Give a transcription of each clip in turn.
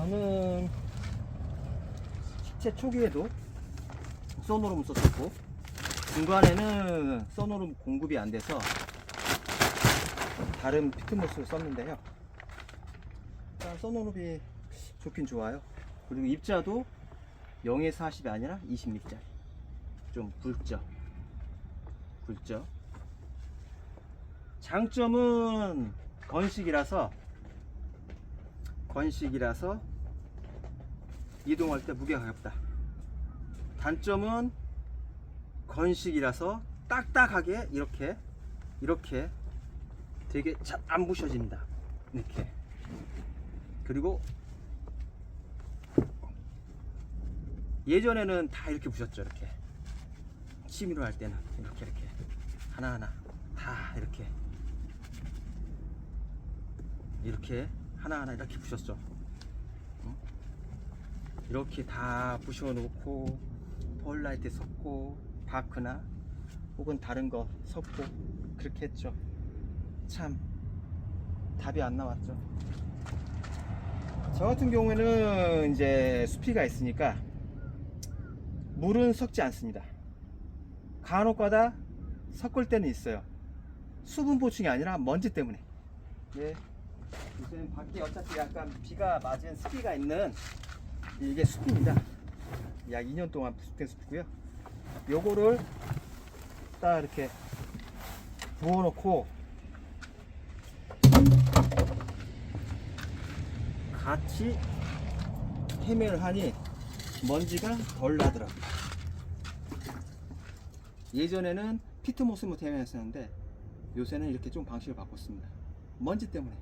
저는 식체 초기에도 소노름 썼었고 중간에는 소노름 공급이 안 돼서 다른 피트모스를 썼는데요. 일단 소노름이 좋긴 좋아요. 그리고 입자도 0에 40이 아니라 20mm짜리. 좀 굵죠. 굵죠. 장점은 건식이라서 건식이라서 이동할 때 무게가 가볍다. 단점은 건식이라서 딱딱하게 이렇게 이렇게 되게 잘 안 부셔진다. 이렇게. 그리고 예전에는 다 이렇게 부셨죠. 이렇게. 취미로 할 때는 이렇게 이렇게 하나하나 다 이렇게 이렇게 하나하나 이렇게 부셨죠. 응? 이렇게 다 부셔놓고 폴라이트 섞고 바크나 혹은 다른 거 섞고 그렇게 했죠. 참 답이 안 나왔죠. 저 같은 경우에는 이제 수피가 있으니까 물은 섞지 않습니다. 간혹가다 섞을 때는 있어요. 수분 보충이 아니라 먼지 때문에. 예. 요즘 밖에 어차피 약간 비가 맞은 습기가 있는 이게 숲입니다. 약 2년 동안 부숙된 숲이고요. 요거를 딱 이렇게 부어놓고 같이 헤매를 하니 먼지가 덜 나더라고요. 예전에는 피트모스로 헤매했었는데 요새는 이렇게 좀 방식을 바꿨습니다. 먼지 때문에.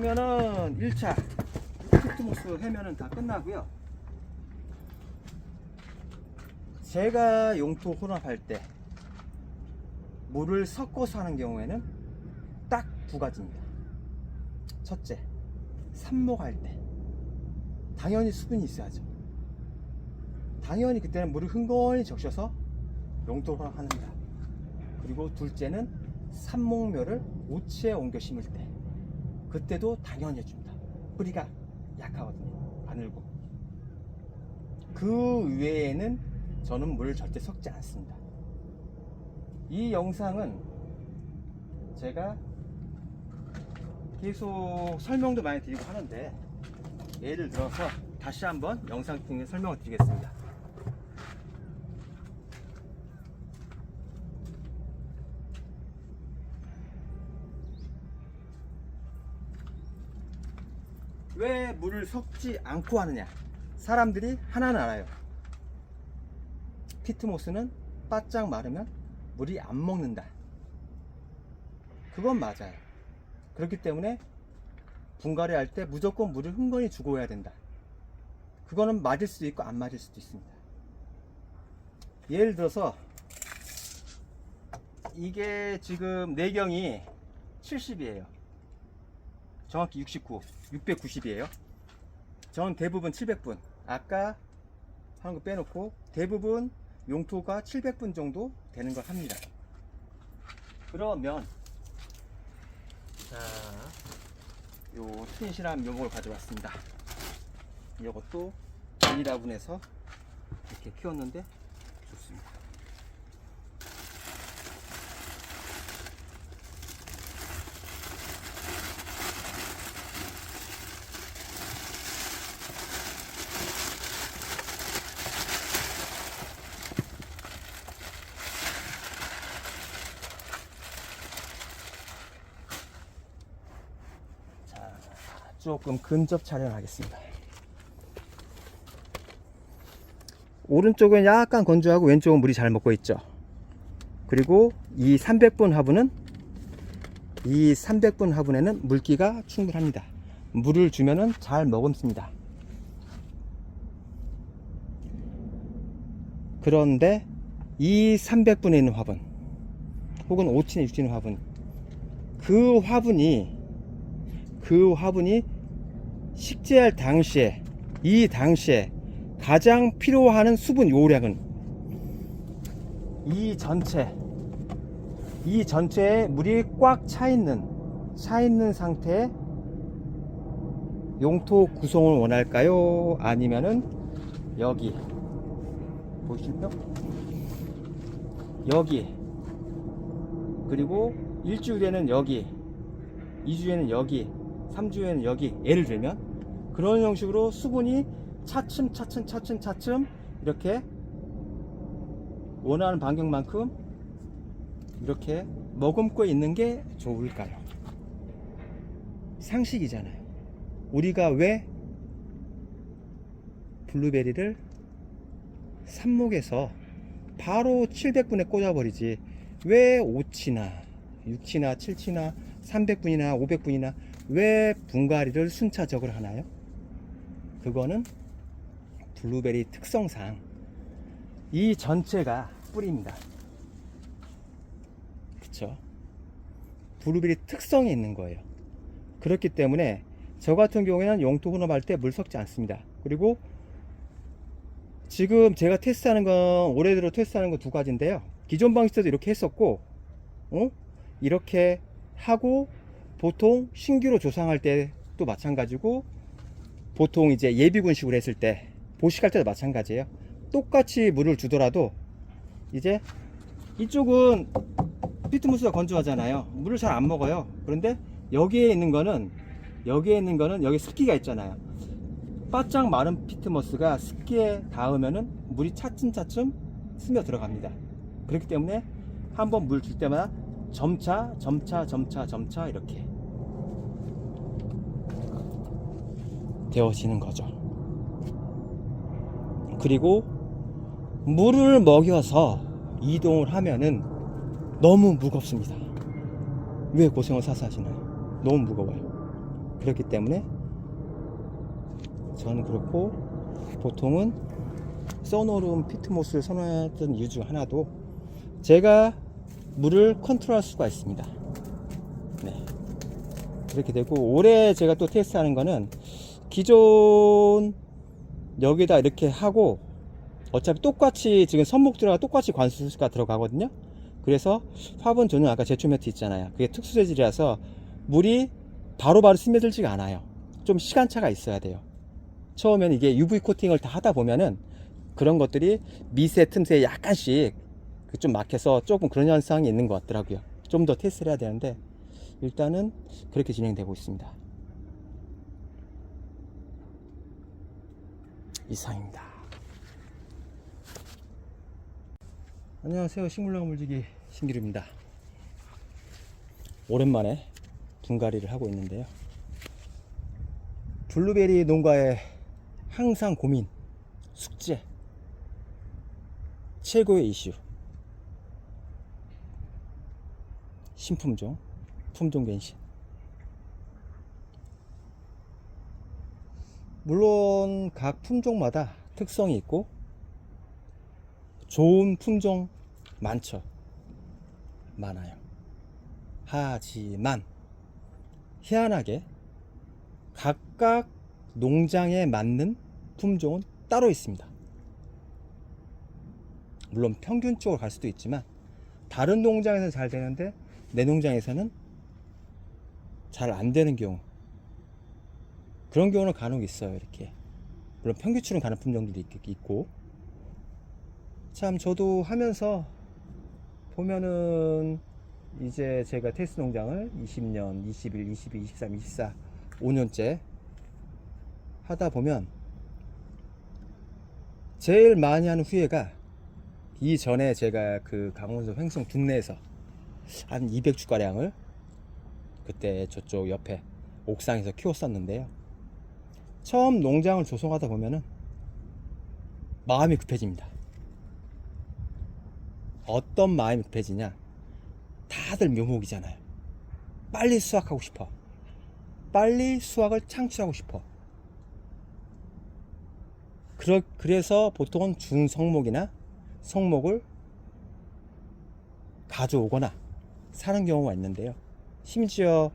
하면은 1차 피트모스 해면은 다 끝나고요. 제가 용토 혼합할 때 물을 섞어서 하는 경우에는 딱 두 가지입니다. 첫째, 삽목할 때 당연히 수분이 있어야죠. 당연히 그때는 물을 흥건히 적셔서 용토 혼합합니다. 그리고 둘째는 삽목묘를 우치에 옮겨 심을 때 그때도 당연히 해줍니다. 뿌리가 약하거든요. 가늘고. 그 외에는 저는 물을 절대 섞지 않습니다. 이 영상은 제가 계속 설명도 많이 드리고 하는데 예를 들어서 다시 한번 영상 통해 설명을 드리겠습니다. 왜 물을 섞지 않고 하느냐? 사람들이 하나는 알아요. 피트모스는 바짝 마르면 물이 안 먹는다. 그건 맞아요. 그렇기 때문에 분갈이 할 때 무조건 물을 흥건히 주고 해야 된다. 그거는 맞을 수도 있고 안 맞을 수도 있습니다. 예를 들어서 이게 지금 내경이 70이에요. 정확히 69, 690이에요. 전 대부분 700분. 아까 하는 거 빼놓고 대부분 용토가 700분 정도 되는 걸 합니다. 그러면 자, 요 튼실한 묘목을 가져왔습니다. 이것도 2라분해서 이렇게 키웠는데 좋습니다. 자, 조금 근접 촬영하겠습니다. 오른쪽은 약간 건조하고 왼쪽은 물이 잘 먹고 있죠. 그리고 이 300분 화분은 이 300분 화분에는 물기가 충분합니다. 물을 주면은 잘 머금습니다. 그런데 이 300분에 있는 화분 혹은 5층에 6층에 있는 화분 그 화분이 그 화분이 식재할 당시에 이 당시에 가장 필요하는 수분 요량은 이 전체 이 전체에 물이 꽉 차 있는 차 있는 상태에 용토 구성을 원할까요? 아니면은 여기 보이실까요? 여기 그리고 일주일에는 여기 2주에는 여기 3주에는 여기 예를 들면 그런 형식으로 수분이 차츰 차츰 차츰 차츰 이렇게 원하는 반경만큼 이렇게 머금고 있는 게 좋을까요? 상식이잖아요. 우리가 왜 블루베리를 삽목에서 바로 700분에 꽂아버리지 왜 5치나 6치나 7치나 300분이나 500분이나 왜 분갈이를 순차적으로 하나요? 그거는 블루베리 특성상 이 전체가 뿌리입니다. 그쵸? 블루베리 특성이 있는 거예요. 그렇기 때문에 저 같은 경우에는 용토 혼합할 때 물 섞지 않습니다. 그리고 지금 제가 테스트하는 건 올해 들어 테스트하는 건 두 가지인데요. 기존 방식대로 이렇게 했었고, 어? 이렇게 하고 보통 신규로 조상할 때도 마찬가지고 보통 이제 예비군식으로 했을 때 보식할 때도 마찬가지예요. 똑같이 물을 주더라도 이제 이쪽은 피트무스가 건조하잖아요. 물을 잘 안 먹어요. 그런데 여기에 있는 거는 여기에 있는 거는 여기 습기가 있잖아요. 바짝 마른 피트머스가 습기에 닿으면은 물이 차츰차츰 스며 들어갑니다. 그렇기 때문에 한번 물 줄 때마다 점차 점차 점차 점차 이렇게 되어지는 거죠. 그리고 물을 먹여서 이동을 하면은 너무 무겁습니다. 왜 고생을 사서 하시나요? 너무 무거워요. 그렇기 때문에 저는 그렇고 보통은 써노름 피트모스를 선호했던 이유 중 하나도 제가 물을 컨트롤할 수가 있습니다. 네. 그렇게 되고 올해 제가 또 테스트하는 거는 기존 여기다 이렇게 하고 어차피 똑같이 지금 선목들하고 똑같이 관수가 들어가거든요. 그래서 화분 전용 아까 제초 매트 있잖아요. 그게 특수 재질이라서 물이 바로 바로 스며들지가 않아요. 좀 시간차가 있어야 돼요. 처음에는 이게 UV 코팅을 다 하다 보면은 그런 것들이 미세 틈새에 약간씩 그좀 막혀서 조금 그런 현상이 있는 것 같더라고요. 좀 더 테스트를 해야 되는데 일단은 그렇게 진행되고 있습니다. 이상입니다. 안녕하세요. 식물나무 물지기 신기루입니다. 오랜만에 분갈이를 하고 있는데요. 블루베리 농가의 항상 고민, 숙제, 최고의 이슈. 신품종, 품종 변신. 물론 각 품종마다 특성이 있고 좋은 품종 많죠. 많아요. 하지만 희한하게 각각 농장에 맞는 품종은 따로 있습니다. 물론 평균적으로 갈 수도 있지만 다른 농장에서는 잘 되는데 내 농장에서는 잘 안 되는 경우 그런 경우는 간혹 있어요 이렇게 물론 평균치로 가는 품종들도 있- 있고 참 저도 하면서 보면은 이제 제가 테스트 농장을 20년, 21, 22, 23, 24, 5년째 하다 보면 제일 많이 하는 후회가 이전에 제가 그 강원도 횡성 국내에서 한 200주가량을 그때 저쪽 옆에 옥상에서 키웠었는데요. 처음 농장을 조성하다 보면은 마음이 급해집니다. 어떤 마음이 급해지냐? 다들 묘목이잖아요. 빨리 수확하고 싶어. 빨리 수확을 창출하고 싶어. 그러, 그래서 보통은 준성목이나 성목을 가져오거나 사는 경우가 있는데요. 심지어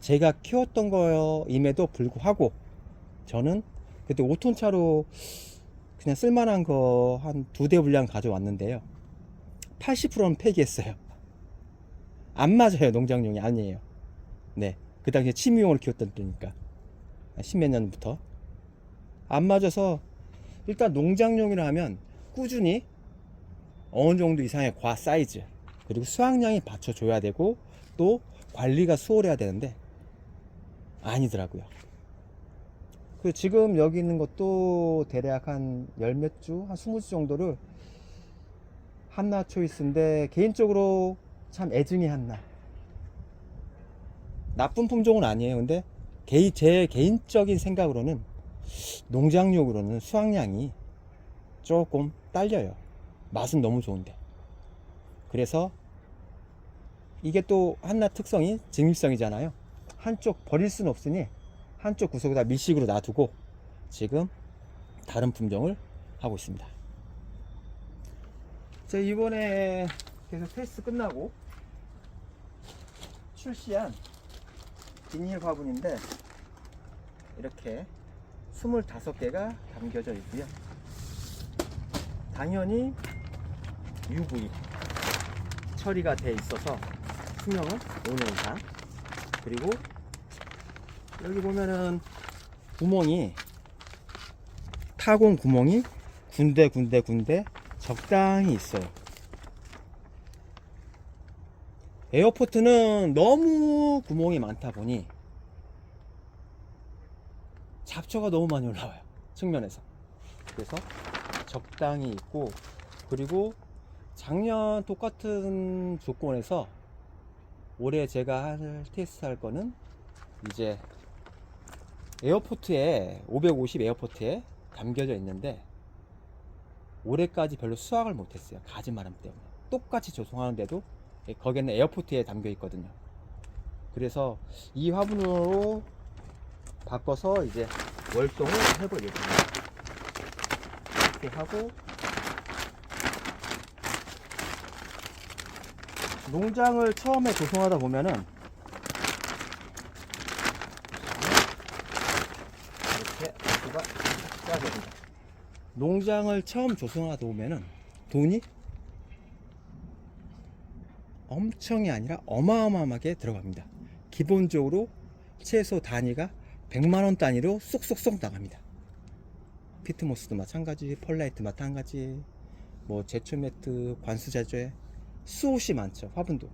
제가 키웠던 거임에도 불구하고 저는 그때 5톤 차로 그냥 쓸만한 거 한 두 대 분량 가져왔는데요. 80%는 폐기했어요. 안 맞아요. 농장용이 아니에요. 네. 그 당시에 취미용으로 키웠던 때니까. 십몇 년부터. 안 맞아서 일단 농장용이라 하면 꾸준히 어느 정도 이상의 과 사이즈 그리고 수확량이 받쳐줘야 되고 또 관리가 수월해야 되는데 아니더라고요. 그 지금 여기 있는 것도 대략 한 열 몇 주, 한 스무 주 정도를 한나 초이스인데 개인적으로 참 애증이 한나. 나쁜 품종은 아니에요. 근데 제 개인적인 생각으로는 농장용으로는 수확량이 조금 딸려요. 맛은 너무 좋은데. 그래서 이게 또 한나 특성이 직립성이잖아요. 한쪽 버릴 수는 없으니 한쪽 구석에다 밀식으로 놔두고 지금 다른 품종을 하고 있습니다. 자 이번에 계속 테스트 끝나고 출시한 비닐 화분인데 이렇게 25개가 담겨져 있고요. 당연히 UV 처리가 돼 있어서 수명은 5년 이상 그리고 여기 보면은 구멍이 타공 구멍이 군데 군데 군데 적당히 있어요. 에어포트는 너무 구멍이 많다 보니 잡초가 너무 많이 올라와요. 측면에서. 그래서 적당히 있고 그리고 작년 똑같은 조건에서 올해 제가 할 테스트 할 거는 이제 에어포트에 550 에어포트에 담겨져 있는데 올해까지 별로 수확을 못했어요. 가지마름 때문에. 똑같이 조성하는데도 거기는 에어포트에 담겨 있거든요. 그래서 이 화분으로 바꿔서 이제 월동을 해볼 예정입니다. 이렇게 하고 농장을 처음에 조성하다 보면은 이렇게 수가 짜집니다. 농장을 처음 조성하다 보면은 돈이 엄청이 아니라 어마어마하게 들어갑니다. 기본적으로 최소 단위가 100만원 단위로 쏙쏙쏙 나갑니다. 피트모스도 마찬가지, 펄라이트 마찬가지, 뭐 제초 매트, 관수 자재 수옷이 많죠. 화분도.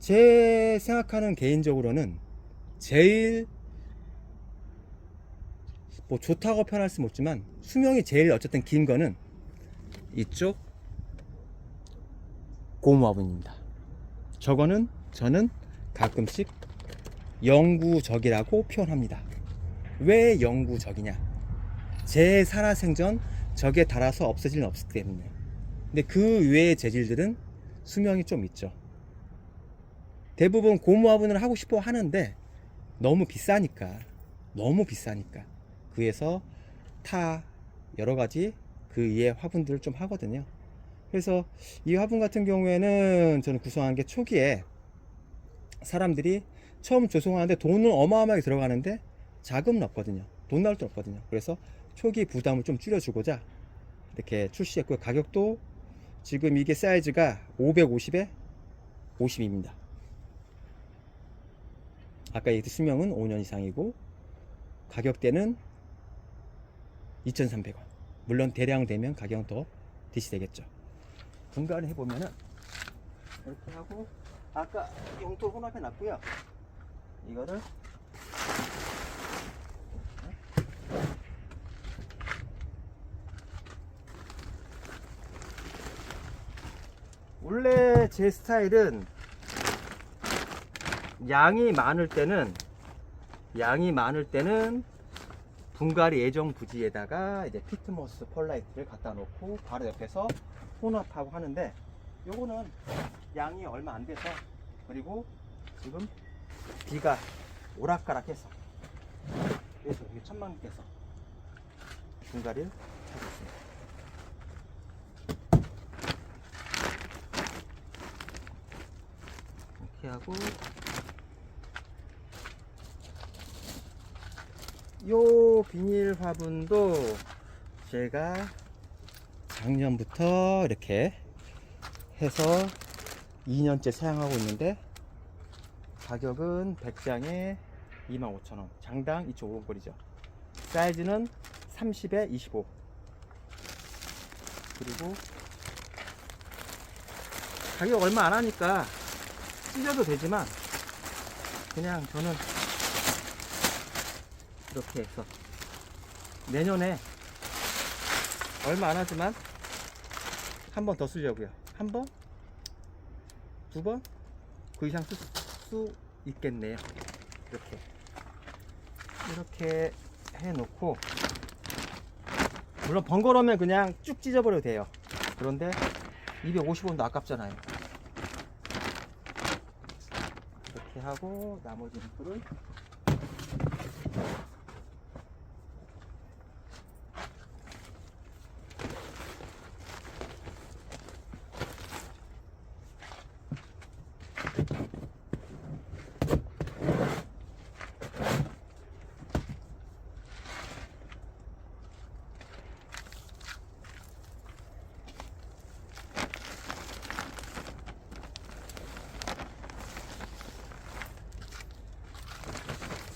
제 생각하는 개인적으로는 제일 뭐 좋다고 표현할 수 없지만 수명이 제일 어쨌든 긴 거는 이쪽 고무 화분입니다. 저거는 저는 가끔씩 영구적이라고 표현합니다. 왜 영구적이냐? 제 살아생전 적에 달아서 없어질 리 없기 때문에. 근데 그 외의 재질들은 수명이 좀 있죠. 대부분 고무 화분을 하고 싶어 하는데 너무 비싸니까. 너무 비싸니까. 그래서 타 여러 가지 그 이외의 화분들을 좀 하거든요. 그래서 이 화분 같은 경우에는 저는 구성한 게 초기에 사람들이 처음 조성하는데 돈은 어마어마하게 들어가는데 자금은 없거든요. 돈 나올 돈 없거든요. 그래서 초기 부담을 좀 줄여주고자 이렇게 출시했고요. 가격도 지금 이게 사이즈가 550에 50입니다. 아까 얘기했던 수명은 5년 이상이고 가격대는 2,300원. 물론 대량 되면 가격은 더 디시 되겠죠. 분간을 해보면은 이렇게 하고 아까 용토 혼합해 놨고요. 이거를 원래 제 스타일은 양이 많을 때는 양이 많을 때는 분갈이 예정 부지에다가 이제 피트모스 펄라이트를 갖다 놓고 바로 옆에서 혼합하고 하는데 요거는 양이 얼마 안 돼서 그리고 지금 비가 오락가락해서 그래서 여기 천만께서 분갈이를 하고 있습니다. 이렇게 하고 요 비닐 화분도 제가 작년부터 이렇게 해서 2년째 사용하고 있는데 가격은 100장에 25,000원 장당 2.5원 거리죠. 사이즈는 30에 25 그리고 가격 얼마 안 하니까 찢어도 되지만 그냥 저는 이렇게 해서 내년에 얼마 안 하지만 한 번 더 쓰려고요. 한 번, 두 번, 그 이상 쓸 수 있겠네요. 이렇게 이렇게 해놓고 물론 번거로우면 그냥 쭉 찢어버려도 돼요. 그런데 250원도 아깝잖아요. 이렇게 하고 나머지 흙들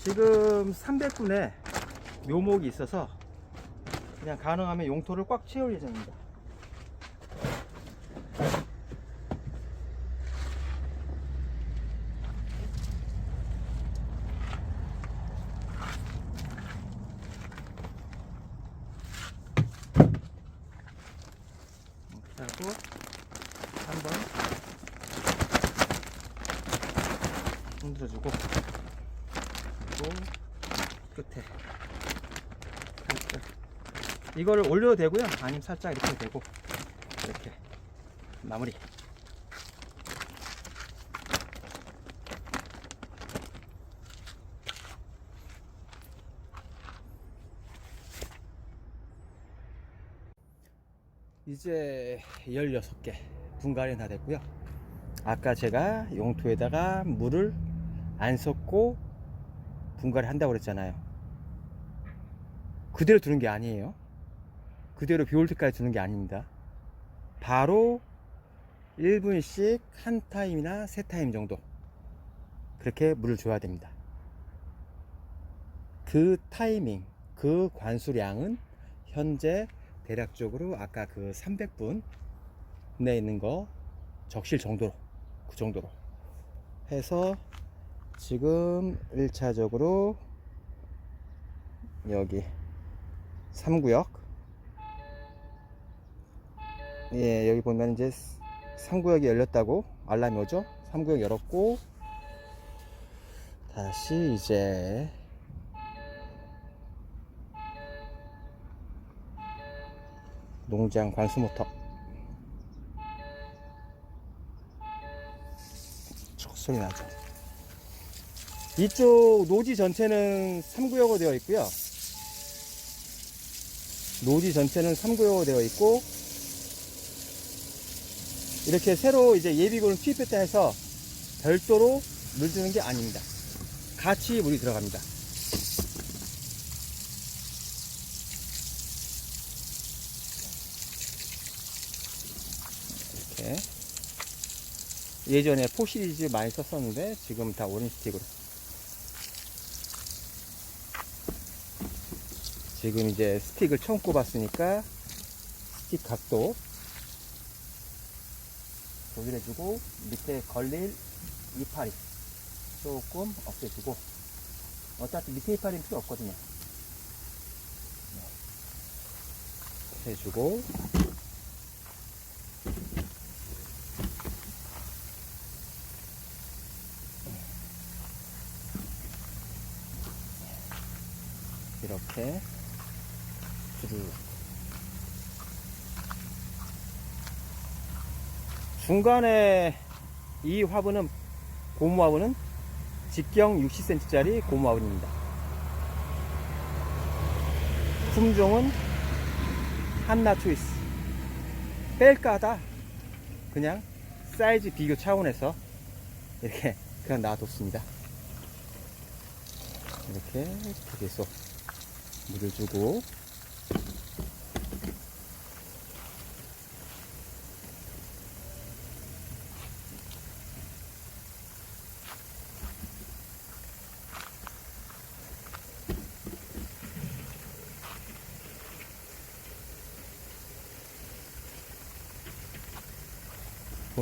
지금 300분에 묘목이 있어서 그냥 가능하면 용토를 꽉 채울 예정입니다. 이렇게 하고 한번 흔들어주고 그리고 끝에 살짝 이거를 올려도 되고요. 아니면 살짝 이렇게 되고. 이렇게. 마무리. 이제 16개 분갈이 다 됐고요. 아까 제가 용토에다가 물을 안 섞고 분갈이 한다고 그랬잖아요. 그대로 두는 게 아니에요. 그대로 비올 때까지 두는 게 아닙니다. 바로 1분씩 한 타임이나 세 타임 정도 그렇게 물을 줘야 됩니다. 그 타이밍, 그 관수량은 현재 대략적으로 아까 그 300분 내에 있는 거 적실 정도로 그 정도로 해서 지금 1차적으로 여기 3구역 예 여기 보면 이제 3구역이 열렸다고 알람이 오죠? 3구역 열었고 다시 이제 농장 관수 모터. 촉 소리 나죠. 이쪽 노지 전체는 3구역으로 되어 있고요. 노지 전체는 3구역으로 되어 있고 이렇게 새로 이제 예비군을 투입했다 해서 별도로 물 주는 게 아닙니다. 같이 물이 들어갑니다. 이렇게 예전에 포 시리즈 많이 썼었는데 지금 다 오렌 스틱으로 지금 이제 스틱을 처음 꼽았으니까 스틱 각도 조절해주고 밑에 걸릴 이파리 조금 없애주고. 어차피 밑에 이파리는 필요 없거든요. 네. 해주고. 이렇게. 쭉 중간에 이 화분은 고무 화분은 직경 60cm짜리 고무 화분입니다. 품종은 한나 초이스. 뺄까 하다 그냥 사이즈 비교 차원에서 이렇게 그냥 놔뒀습니다. 이렇게 계속 물을 주고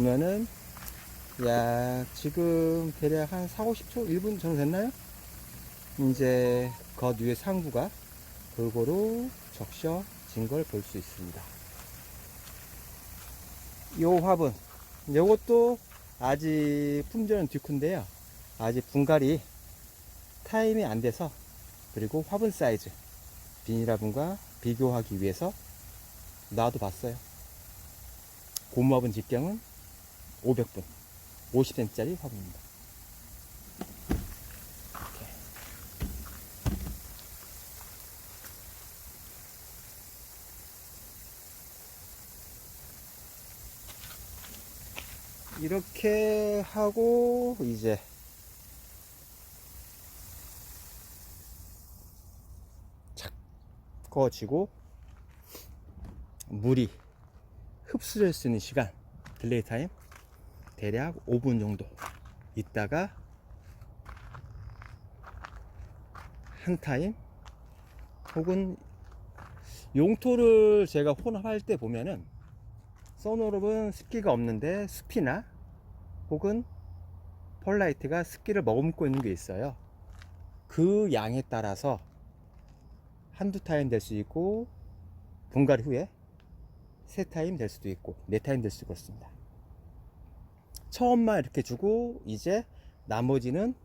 보면은 약 지금 대략 한 4, 50초, 1분 정도 됐나요? 이제 겉 위에 상부가 골고루 적셔진 걸 볼 수 있습니다. 요 화분, 요것도 아직 품절은 뒤큰데요. 아직 분갈이 타임이 안 돼서 그리고 화분 사이즈 비닐 화분과 비교하기 위해서 놔도 봤어요. 고무화분 직경은 500분 50cm짜리 화분입니다. 이렇게. 이렇게 하고 이제 착 꺼지고 물이 흡수될 수 있는 시간 딜레이 타임 대략 5분 정도 있다가 한 타임 혹은 용토를 제가 혼합할 때 보면은 써노롭은 습기가 없는데 숲이나 혹은 펄라이트가 습기를 머금고 있는 게 있어요. 그 양에 따라서 한두 타임 될 수 있고 분갈이 후에 세 타임 될 수도 있고 네 타임 될 수도 있습니다 처음만 이렇게 주고 이제 나머지는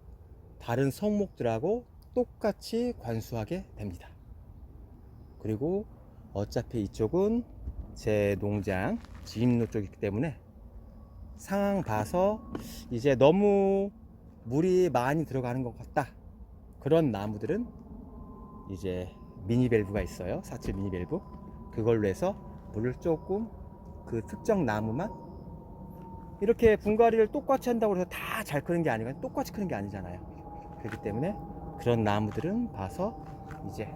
다른 성목들하고 똑같이 관수하게 됩니다. 그리고 어차피 이쪽은 제 농장 지인로 쪽이기 때문에 상황 봐서 이제 너무 물이 많이 들어가는 것 같다. 그런 나무들은 이제 미니 밸브가 있어요. 47 미니 밸브. 그걸로 해서 물을 조금 그 특정 나무만 이렇게 분갈이를 똑같이 한다고 해서 다 잘 크는 게 아니고 똑같이 크는 게 아니잖아요. 그렇기 때문에 그런 나무들은 봐서 이제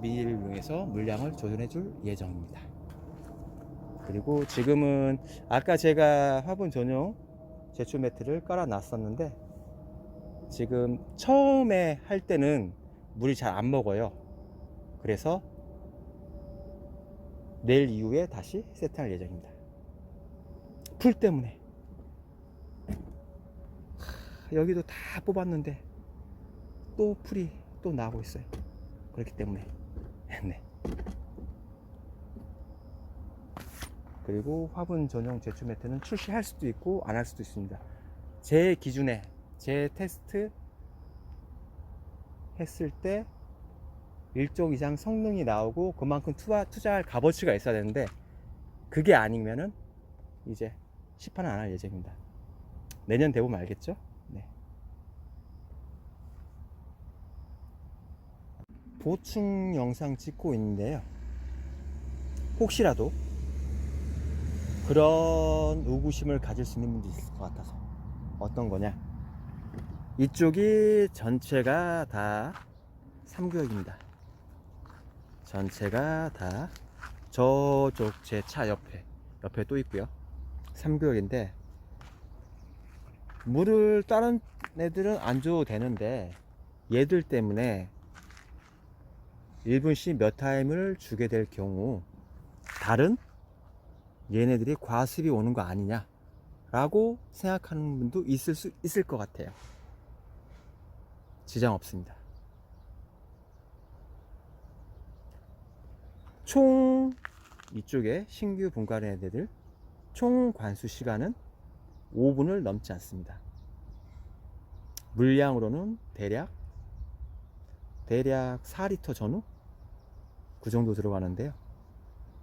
미니를 이용해서 물량을 조절해 줄 예정입니다. 그리고 지금은 아까 제가 화분 전용 제초 매트를 깔아 놨었는데 지금 처음에 할 때는 물이 잘 안 먹어요. 그래서 내일 이후에 다시 세팅할 예정입니다. 풀 때문에 하, 여기도 다 뽑았는데 또 풀이 또 나오고 있어요. 그렇기 때문에 네. 그리고 화분 전용 제초 매트는 출시할 수도 있고 안 할 수도 있습니다. 제 기준에 제 테스트 했을 때 일정 이상 성능이 나오고 그만큼 투자, 투자할 값어치가 있어야 되는데 그게 아니면은 이제 시판은 안 할 예정입니다. 내년 되보면 알겠죠? 네. 보충 영상 찍고 있는데요. 혹시라도 그런 의구심을 가질 수 있는 분도 있을 것 같아서 어떤 거냐? 이쪽이 전체가 다 3구역입니다. 전체가 다 저쪽 제 차 옆에 옆에 또 있고요. 3구역인데 물을 다른 애들은 안 줘도 되는데 얘들 때문에 1분씩 몇 타임을 주게 될 경우 다른 얘네들이 과습이 오는 거 아니냐 라고 생각하는 분도 있을 수 있을 것 같아요. 지장 없습니다 총 이쪽에 신규 분갈이 애들 총 관수 시간은 5분을 넘지 않습니다. 물량으로는 대략 대략 4리터 전후 그 정도 들어가는데요.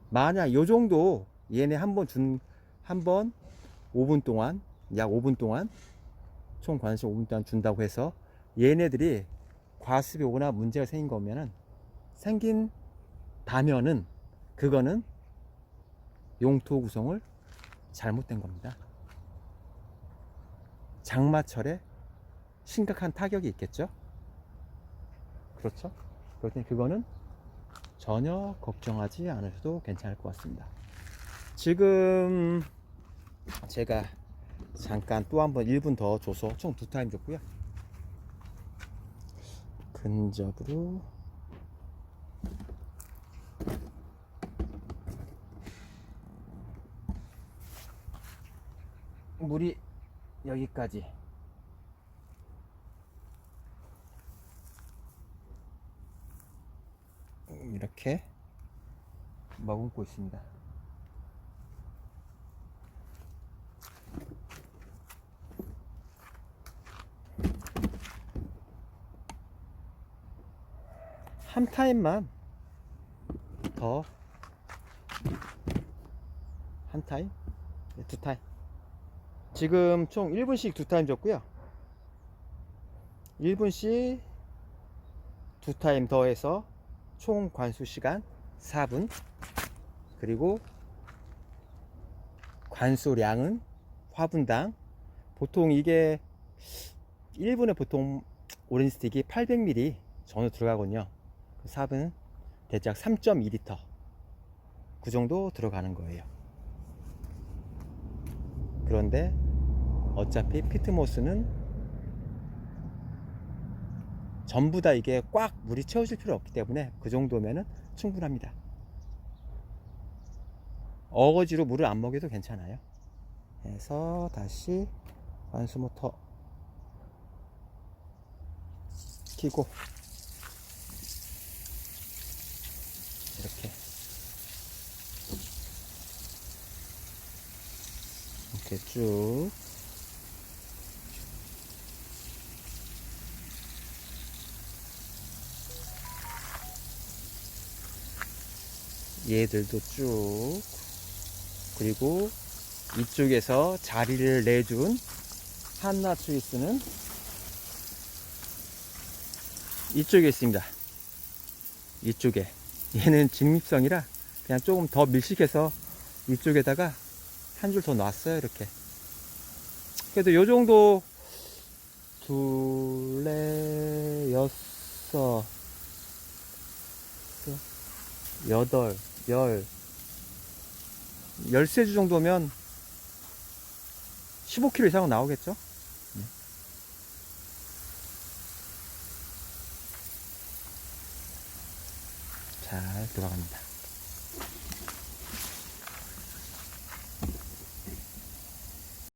만약 요 정도 얘네 한 번 준 한 번 5분 동안 약 5분 동안 총 관수 5분 동안 준다고 해서 얘네들이 과습이 오거나 문제가 생긴 거면은 생긴 다면은 그거는 용토 구성을 잘못된 겁니다. 장마철에 심각한 타격이 있겠죠? 그렇죠? 그렇더니 그거는 전혀 걱정하지 않으셔도 괜찮을 것 같습니다. 지금 제가 잠깐 또 한 번 1분 더 줘서 총 두 타임 줬고요. 근접으로 물이 여기까지 이렇게 머금고 있습니다. 한 타임만 더 한 타임? 네, 두 타임. 지금 총 1분씩 두 타임 줬고요. 1분씩 두 타임 더해서 총 관수 시간 4분. 그리고 관수량은 화분당 보통 이게 1분에 보통 오렌지 스틱이 800ml 전후 들어가거든요. 4분 대략 3.2리터 그 정도 들어가는 거예요. 그런데 어차피 피트모스는 전부 다 이게 꽉 물이 채워질 필요 없기 때문에 그 정도면은 충분합니다. 어거지로 물을 안 먹여도 괜찮아요. 해서 다시 관수 모터 키고 이렇게 이렇게 쭉 얘들도 쭉. 그리고 이쪽에서 자리를 내준 한나 트위스는 이쪽에 있습니다. 이쪽에. 얘는 직립성이라 그냥 조금 더 밀식해서 이쪽에다가 한 줄 더 놨어요 이렇게. 그래도 요 정도 둘레 여섯 여덟 열. 열세 주 정도면 15kg 이상은 나오겠죠? 네. 잘 들어갑니다